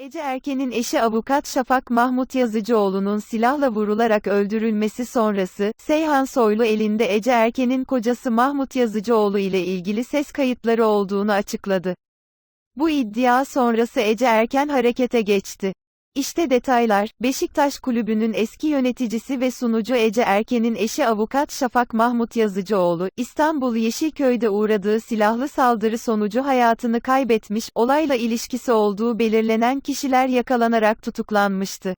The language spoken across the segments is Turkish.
Ece Erken'in eşi avukat Şafak Mahmut Yazıcıoğlu'nun silahla vurularak öldürülmesi sonrası, Seyhan Soylu elinde Ece Erken'in kocası Mahmut Yazıcıoğlu ile ilgili ses kayıtları olduğunu açıkladı. Bu iddia sonrası Ece Erken harekete geçti. İşte detaylar, Beşiktaş Kulübü'nün eski yöneticisi ve sunucu Ece Erken'in eşi avukat Şafak Mahmut Yazıcıoğlu, İstanbul Yeşilköy'de uğradığı silahlı saldırı sonucu hayatını kaybetmiş, olayla ilişkisi olduğu belirlenen kişiler yakalanarak tutuklanmıştı.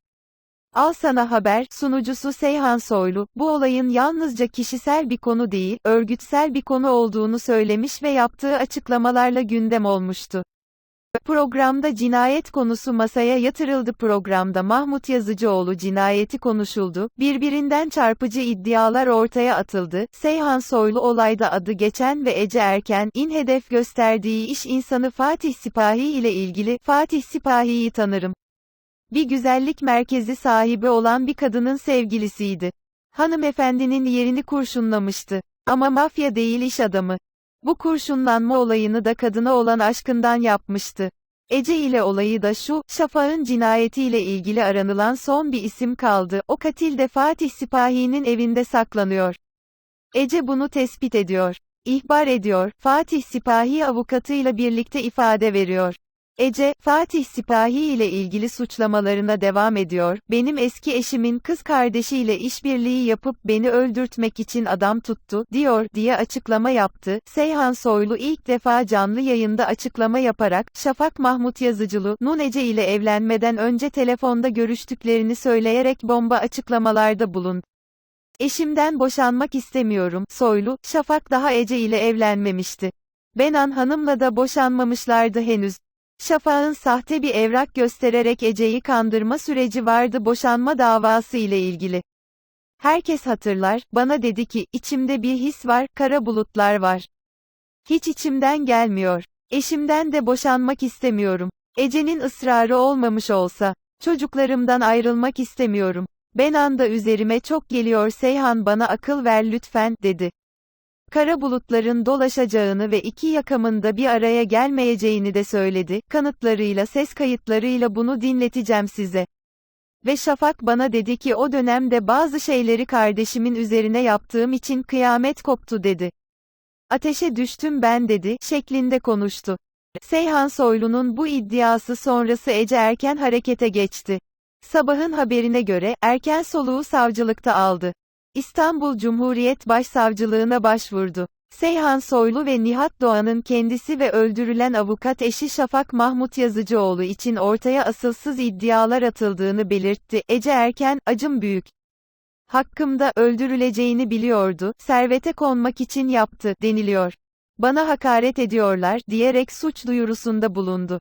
Al sana haber, sunucusu Seyhan Soylu, bu olayın yalnızca kişisel bir konu değil, örgütsel bir konu olduğunu söylemiş ve yaptığı açıklamalarla gündem olmuştu. Programda cinayet konusu masaya yatırıldı programda Mahmut Yazıcıoğlu cinayeti konuşuldu, birbirinden çarpıcı iddialar ortaya atıldı, Seyhan Soylu olayda adı geçen ve Ece Erken, in hedef gösterdiği iş insanı Fatih Sipahi ile ilgili, Fatih Sipahi'yi tanırım. Bir güzellik merkezi sahibi olan bir kadının sevgilisiydi. Hanımefendinin yerini kurşunlamıştı. Ama mafya değil iş adamı. Bu kurşunlanma olayını da kadına olan aşkından yapmıştı. Ece ile olayı da şu, Şafak'ın cinayetiyle ilgili aranılan son bir isim kaldı, o katil de Fatih Sipahi'nin evinde saklanıyor. Ece bunu tespit ediyor. İhbar ediyor, Fatih Sipahi avukatıyla birlikte ifade veriyor. Ece, Fatih Sipahi ile ilgili suçlamalarına devam ediyor, benim eski eşimin kız kardeşiyle işbirliği yapıp beni öldürtmek için adam tuttu, diyor, diye açıklama yaptı. Seyhan Soylu ilk defa canlı yayında açıklama yaparak, Şafak Mahmut Yazıcılı, Nun Ece ile evlenmeden önce telefonda görüştüklerini söyleyerek bomba açıklamalarda bulundu. Eşimden boşanmak istemiyorum, Soylu, Şafak daha Ece ile evlenmemişti. Benan Hanım'la da boşanmamışlardı henüz. Şafak'ın sahte bir evrak göstererek Ece'yi kandırma süreci vardı boşanma davası ile ilgili. Herkes hatırlar, bana dedi ki, içimde bir his var, kara bulutlar var. Hiç içimden gelmiyor. Eşimden de boşanmak istemiyorum. Ece'nin ısrarı olmamış olsa, çocuklarımdan ayrılmak istemiyorum. Ben anda üzerime çok geliyor Seyhan bana akıl ver lütfen, dedi. Kara bulutların dolaşacağını ve iki yakamın da bir araya gelmeyeceğini de söyledi, kanıtlarıyla ses kayıtlarıyla bunu dinleteceğim size. Ve Şafak bana dedi ki o dönemde bazı şeyleri kardeşimin üzerine yaptığım için kıyamet koptu dedi. Ateşe düştüm ben dedi, şeklinde konuştu. Seyhan Soylu'nun bu iddiası sonrası Ece Erken harekete geçti. Sabahın haberine göre, Erken soluğu savcılıkta aldı. İstanbul Cumhuriyet Başsavcılığına başvurdu. Seyhan Soylu ve Nihat Doğan'ın kendisi ve öldürülen avukat eşi Şafak Mahmut Yazıcıoğlu için ortaya asılsız iddialar atıldığını belirtti. Ece Erken, acım büyük. Hakkımda öldürüleceğini biliyordu, servete konmak için yaptı, deniliyor. Bana hakaret ediyorlar, diyerek suç duyurusunda bulundu.